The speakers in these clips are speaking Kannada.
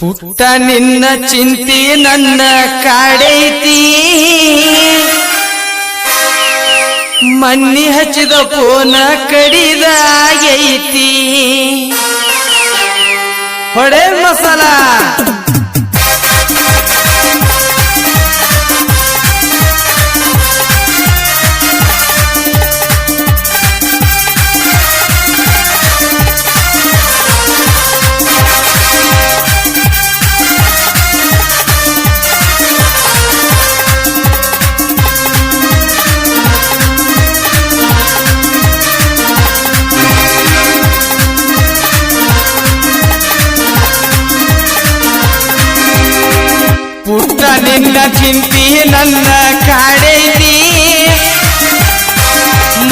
ಪುಟ್ಟ ನಿನ್ನ ಚಿಂತಿ ನನ್ನ ಕಾಡೈತಿ. ಮನ್ನಿ ಹಚ್ಚಿದ ಪೋನ ಕಡಿದಾಗೈತಿ ಹೊಡೆ ಮಸಾಲ.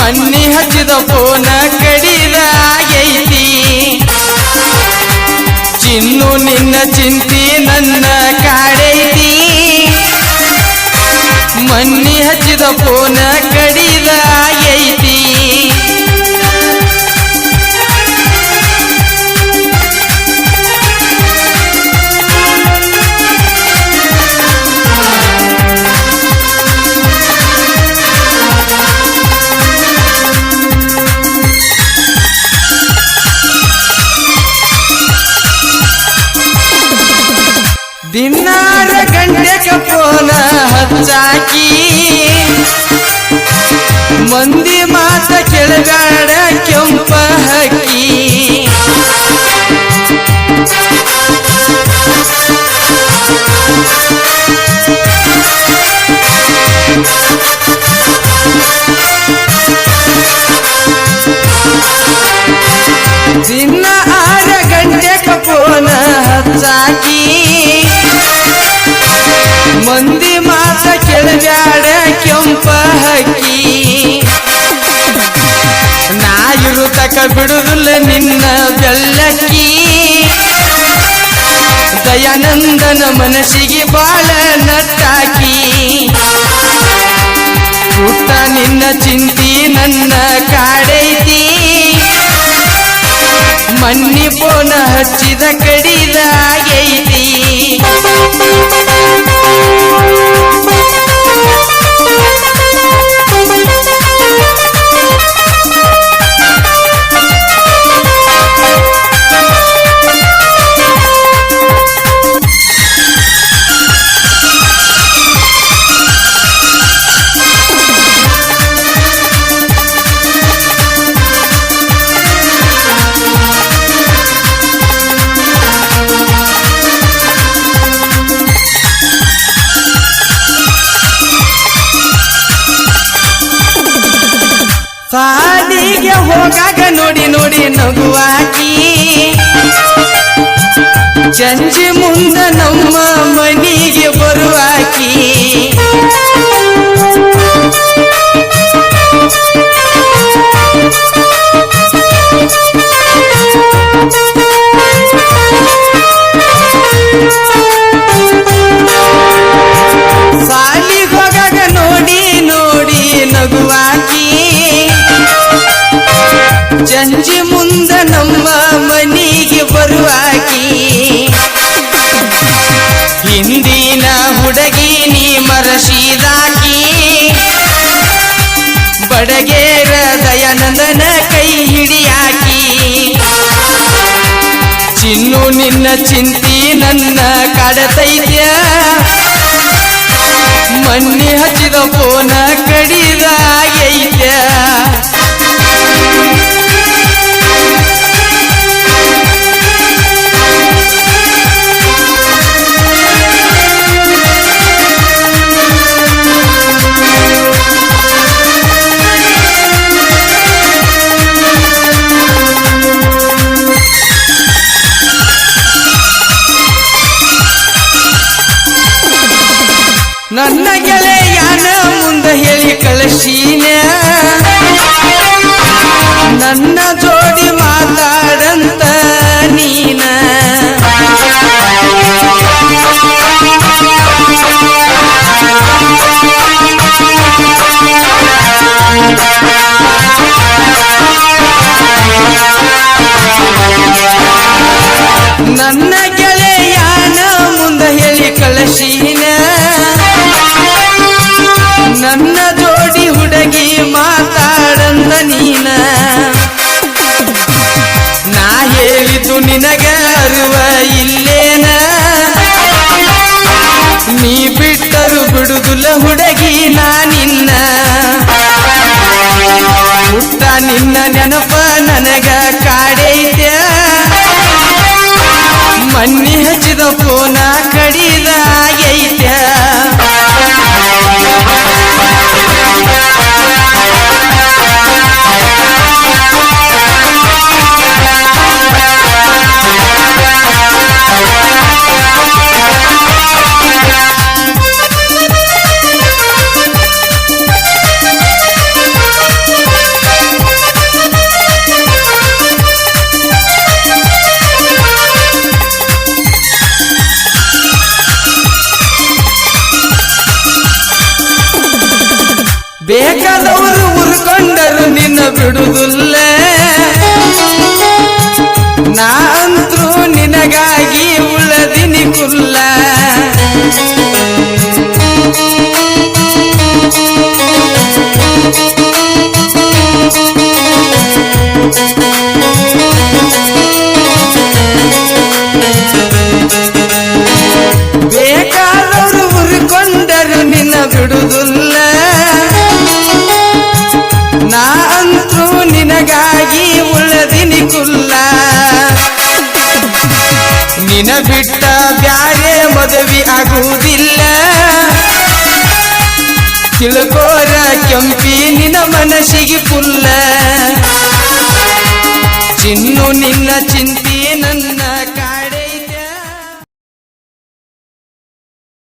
ಮನ್ನಿ ಹಚ್ಚಿದ ಪೋನ ಕಡಿದಾಗೈತಿ ಚಿನ್ನು ನಿನ್ನ ಚಿಂತಿ ನನ್ನ ಕಾಡೈತಿ. ಮನ್ನಿ ಹಚ್ಚಿದ ಪೋನ ದಿನಾರ ಗಂಟೆ ಕಪೋನ ಹಚ್ಚಾಕಿ ಮಂದಿ ಮಾತ ಕೆಳಗಾಡ ಬಿಡುದಿಲ್ಲ ನಿನ್ನ ಬೆಲ್ಲಕ್ಕಿ. ದಯಾನಂದನ ಮನಸ್ಸಿಗೆ ಬಾಳ ನಟ್ಟಾಕಿ. ಪುಟ್ಟ ನಿನ್ನ ಚಿಂತಿ ನನ್ನ ಕಾಡೈತಿ. ಮನ್ನಿ ಪೋನ ಹಚ್ಚಿದ ಕಡಿದಾಗೈತಿ ಸಾಲಿಗೆ ಹೋಗಾಗ ನೋಡಿ ನೋಡಿ ನಗುವಾಕಿ. ಜಂಜಿ ಮುಂದ ನಮ್ಮ ಮನಿಗೆ ಬರುವಾಕಿ ಚಿನ್ನು ನಿನ್ನ ಚಿಂತಿ ನನ್ನ ಕಡತೈತ್ಯ. ಮನ್ನಿ ಹಚ್ಚಿದ ಪೋನ ಕಡಿದಾಗೈತ್ಯ. ಬಿಡುದಿಲ್ಲ ಹುಡುಗಿ ನಾನಿನ್ನ ಹುಟ್ಟ ನಿನ್ನ ನೆನಪ ನನಗ ಕಾಡೈತ್ಯ. ಮನ್ನಿ ನಿನ್ನ ಆಗುವುದಿಲ್ಲ. ತಿಳ್ಕೋರ ಕೆಂಪಿ ನಿನ್ನ ಮನಸ್ಸಿಗೆ ಪುಲ್ಲ. ಚಿನ್ನು ನಿನ್ನ ಚಿಂತೆ